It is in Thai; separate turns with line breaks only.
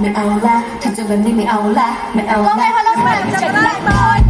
ไม่เอาละ
ทำ
จะ
แบบนี้ไม่เอาละไม่เอาละ
ก็ไงไงคะร้องแบบจะได้บอ